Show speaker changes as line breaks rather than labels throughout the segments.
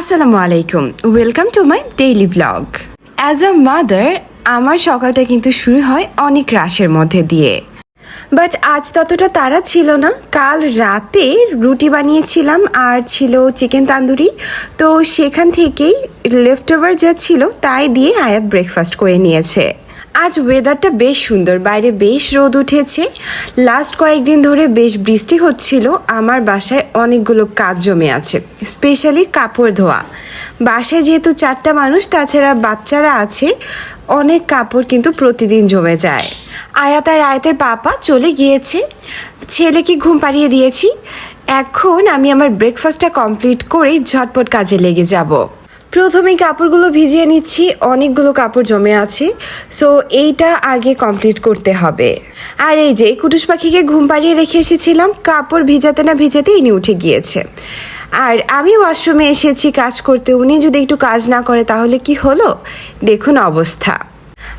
আসসালামু আলাইকুম welcome to my daily blog as a mother আমার সকালটা কিন্তু শুরু হয় অনেক রাশের মধ্যে দিয়ে। বাট আজ ততটা তারা ছিল না। কাল রাতে রুটি বানিয়েছিলাম আর ছিল চিকেন তান্দুরি। তো সেখান থেকেই লেফট ওভার যা ছিল তাই দিয়ে আয়াত ব্রেকফাস্ট করে নিয়েছে। আজ ওয়েদারটা বেশ সুন্দর। বাইরে বেশ রোদ উঠেছে। লাস্ট কয়েকদিন ধরে বেশ বৃষ্টি হচ্ছিল। আমার বাসায় অনেকগুলো কাজ জমে আছে স্পেশালি কাপড় ধোয়া। বাসায় যেহেতু চারটা মানুষ, তাছাড়া বাচ্চারা আছে, অনেক কাপড় কিন্তু প্রতিদিন জমে যায়। আয়াত আর আয়াতের পাপা চলে গিয়েছে। ছেলেকে ঘুম পাড়িয়ে দিয়েছি। এখন আমি আমার ব্রেকফাস্টটা কমপ্লিট করে ঝটপট কাজে লেগে যাব। প্রথমে কাপড়গুলো ভিজিয়ে নিচ্ছি, অনেকগুলো কাপড় জমে আছে। সো এইটা আগে কমপ্লিট করতে হবে। আর এই যে, কুটুস পাখিকে ঘুম পাড়িয়ে রেখে এসেছিলাম, কাপড় ভিজাতে না ভিজাতে ইনি উঠে গিয়েছে। আর আমি ওয়াশরুমে এসেছি, কাজ করতে। উনি যদি একটু কাজ না করে, তাহলে কি হলো? দেখুন অবস্থা।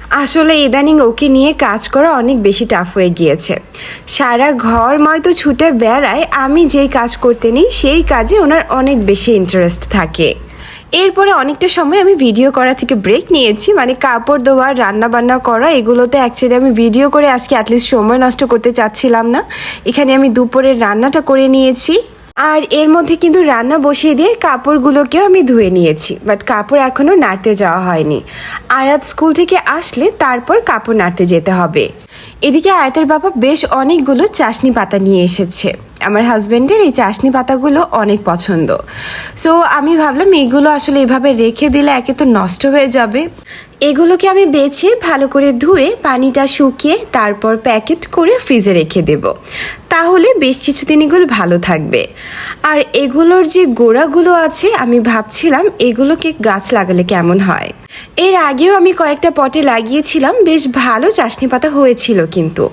আসলে ইদানিং ওকে নিয়ে কাজ করা অনেক বেশি টাফ হয়ে গিয়েছে। সারা ঘর ময়তো ছুটে বেড়ায়, আমি যেই কাজ করতে নিই, সেই কাজে ওনার অনেক বেশি ইন্টারেস্ট থাকে। এরপরে অনেকটা সময় আমি ভিডিও করা থেকে ব্রেক নিয়েছি মানে কাপড় ধোয়া রান্না বান্না করা, এগুলোতে অ্যাকচুয়ালি আমি ভিডিও করে আজকে অ্যাটলিস্ট সময় নষ্ট করতে চাচ্ছিলাম না। এখানে আমি দুপুরের রান্নাটা করে নিয়েছি। আর এর মধ্যে কিন্তু রান্না বসিয়ে দিয়ে কাপড়গুলোকেও আমি ধুয়ে নিয়েছি বাট কাপড় এখনও নাড়তে যাওয়া হয়নি। আয়াত স্কুল থেকে আসলে তারপর কাপড় নাড়তে যেতে হবে। এদিকে আয়াতের বাবা বেশ অনেকগুলো চাশনি পাতা নিয়ে এসেছে। আমার হাজব্যান্ডের এই চাশনি পাতাগুলো অনেক পছন্দ। সো আমি ভাবলাম এইগুলো আসলে এভাবে রেখে দিলে একে তো নষ্ট হয়ে যাবে। এগুলোকে আমি বেছে ভালো করে ধুয়ে পানিটা শুকিয়ে তারপর প্যাকেট করে ফ্রিজে রেখে দেব। তাহলে বেশ কিছুদিন এগুলো ভালো থাকবে। আর এগুলোর যে গোড়াগুলো আছে, আমি ভাবছিলাম এগুলোকে গাছ লাগালে কেমন হয়। এর আগেও আমি কয়েকটা পটে লাগিয়েছিলাম, বেশ ভালো চাশনি পাতা হয়েছিল কিন্তু।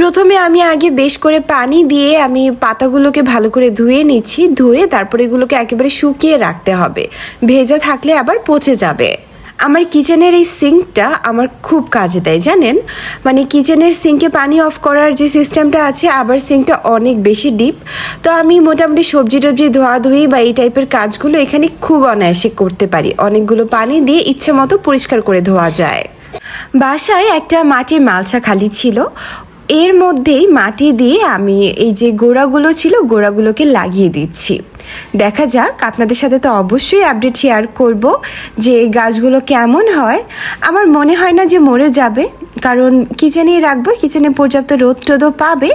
প্রথমে আমি আগে বেশ করে পানি দিয়ে আমি পাতাগুলোকে ভালো করে ধুয়ে নিচ্ছি, ধুয়ে তারপর এগুলোকে একেবারে শুকিয়ে রাখতে হবে। ভেজা থাকলে আবার পচে যাবে। আমার কিচেনের এই সিঙ্কটা আমার খুব কাজে দেয়, জানেন? মানে কিচেনের সিঙ্কে পানি অফ করার যে সিস্টেমটা আছে, আবার সিঙ্কটা অনেক বেশি ডিপ। তো আমি মোটামুটি সবজি টবজি ধোয়া ধোয়াধুয়ি বা এই টাইপের কাজগুলো এখানে খুব অনায়াসে করতে পারি। অনেকগুলো পানি দিয়ে ইচ্ছে মতো পরিষ্কার করে ধোয়া যায়। বাসায় একটা মাটির মালসা খালি ছিল। এর মধ্যেই মাটি দিয়ে আমি এই যে গোড়াগুলো ছিল, গোড়াগুলোকে লাগিয়ে দিচ্ছি। দেখা যাক, আপনাদের সাথে তো অবশ্যই আপডেট শেয়ার করব যে গাছগুলো কেমন হয়। আমার মনে হয় না যে মরে যাবে, কারণ কিচেনেই রাখব কিচেনে পর্যাপ্ত রোদ টোদও পাবে।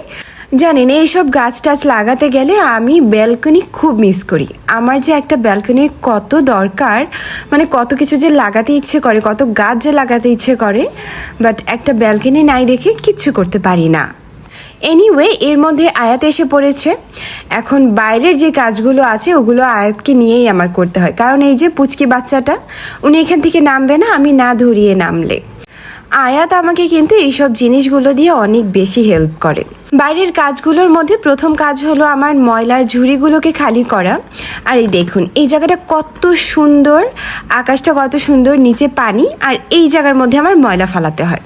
জানেন, এইসব গাছ টাছ লাগাতে গেলে আমি ব্যালকনি খুব মিস করি। আমার যে একটা ব্যালকনির কত দরকার মানে কত কিছু যে লাগাতে ইচ্ছে করে, কত গাছ যে লাগাতে ইচ্ছে করে বাট একটা ব্যালকনি নাই দেখে কিচ্ছু করতে পারি না। এনিওয়ে এর মধ্যে আয়াত এসে পড়েছে, এখন বাইরের যে কাজগুলো আছে, ওগুলো আয়াতকে নিয়েই আমার করতে হয়। কারণ এই যে পুচকি বাচ্চাটা, উনি এখান থেকে নামবে না, আমি না ধরিয়ে নামলে। আয়াত আমাকে কিন্তু এইসব জিনিসগুলো দিয়ে অনেক বেশি হেল্প করে। বাইরের কাজগুলোর মধ্যে প্রথম কাজ হলো আমার ময়লার ঝুড়িগুলোকে খালি করা। আর এই দেখুন, এই জায়গাটা কত সুন্দর, আকাশটা কত সুন্দর, নিচে পানি, আর এই জায়গার মধ্যে আমার ময়লা ফালাতে হয়।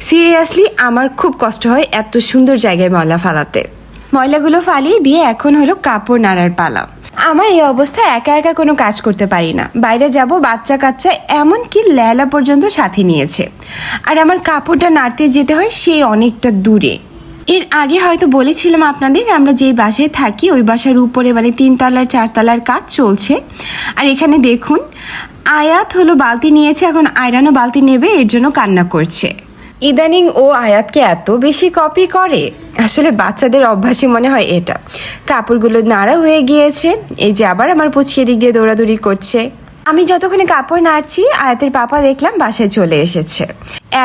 সিরিয়াসলি আমার খুব কষ্ট হয় এত সুন্দর জায়গায় ময়লা ফালাতে। ময়লাগুলো ফালিয়ে দিয়ে এখন হলো কাপড় নাড়ার পালা। আমার এই অবস্থা একা একা কোনো কাজ করতে পারি না। বাইরে যাব, বাচ্চা কাচ্চা এমনকি লেলা পর্যন্ত সাথে নিয়েছে। আর আমার কাপড়টা নাড়তে যেতে হয় সেই অনেকটা দূরে। এর আগে হয়তো বলেছিলাম আপনাদের, আমরা যেই বাসায় থাকি, ওই বাসার উপরে মানে তিনতলার, চারতলার কাজ চলছে। আর এখানে দেখুন, আয়াত হলো বালতি নিয়েছে, এখন আয়রানও বালতি নেবে, এর জন্য কান্না করছে। ইদানিং ও আয়াতকে এত বেশি কপি করে। আসলে বাচ্চাদের অভ্যাসই মনে হয় এটা। কাপড়গুলো নাড়া হয়ে গিয়েছে, এই যে আবার আমার পুছিয়ে দিক দিয়ে দৌড়াদৌড়ি করছে। আমি যতক্ষণে কাপড় নাড়ছি, আয়াতের পাপা দেখলাম বাসায় চলে এসেছে।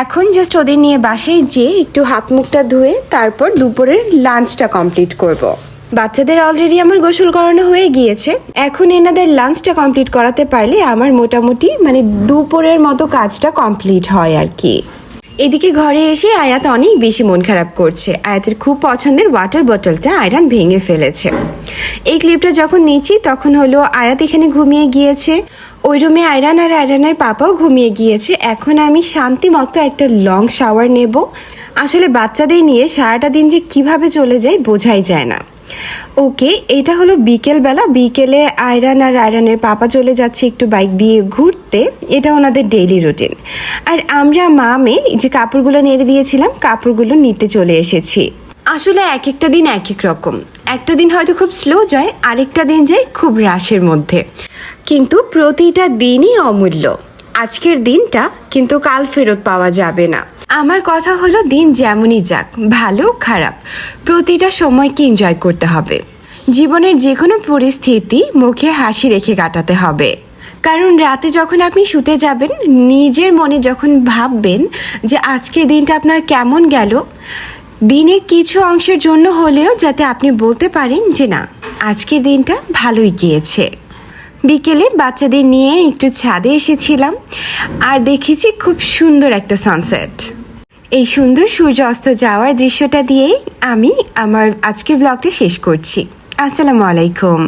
এখন জাস্ট ওদের নিয়ে বাসায় যেয়ে একটু হাত মুখটা ধুয়ে তারপর দুপুরের লাঞ্চটা কমপ্লিট করব। বাচ্চাদের অলরেডি আমার গোসল করানো হয়ে গিয়েছে। এখন এনাদের লাঞ্চটা কমপ্লিট করাতে পারলে আমার মোটামুটি মানে দুপুরের মতো কাজটা কমপ্লিট হয় আর কি। এদিকে ঘরে এসে আয়াত অনেক বেশি মন খারাপ করছে। আয়াতের খুব পছন্দের ওয়াটার বোতলটা আয়রান ভেঙে ফেলেছে। এই ক্লিপটা যখন নিচ্ছি, তখন হলো আয়াত এখানে ঘুমিয়ে গিয়েছে। ওই রুমে আয়রান আর আয়রানের পাপাও ঘুমিয়ে গিয়েছে। এখন আমি শান্তি মতো একটা লং শাওয়ার নেব। আসলে বাচ্চাদের নিয়ে সারাটা দিন যে কীভাবে চলে যায় বোঝাই যায় না। ওকে এটা হলো বিকেলবেলা বিকেলে আয়রান আর আয়রানের পাপা চলে যাচ্ছে একটু বাইক দিয়ে ঘুরতে। এটা ওনাদের ডেইলি রুটিন আর আমরা মা মেয়ে যে কাপড়গুলো নেড়ে দিয়েছিলাম, কাপড়গুলো নিতে চলে এসেছি। আসলে এক একটা দিন এক এক রকম। একটা দিন হয়তো খুব স্লো যায়, আরেকটা দিন যায় খুব রাশের মধ্যে। কিন্তু প্রতিটা দিনই অমূল্য। আজকের দিনটা কিন্তু কাল ফেরত পাওয়া যাবে না। আমার কথা হলো দিন যেমনই যাক, ভালো, খারাপ, প্রতিটা সময়কে এনজয় করতে হবে। জীবনের যে কোনো পরিস্থিতি মুখে হাসি রেখে কাটাতে হবে। কারণ রাতে যখন আপনি শুতে যাবেন, নিজের মনে যখন ভাববেন যে আজকের দিনটা আপনার কেমন গেল, দিনের কিছু অংশের জন্য হলেও যাতে আপনি বলতে পারেন যে না, আজকের দিনটা ভালোই গিয়েছে। বিকেলে বাচ্চাদের নিয়ে একটু ছাদে এসেছিলাম, আর দেখেছি খুব সুন্দর একটা সানসেট এই সুন্দর সূর্য অস্ত যাওয়ার দৃশ্যটা দিয়েই আমি আমার আজকের ব্লগটা শেষ করছি। আসসালামু আলাইকুম।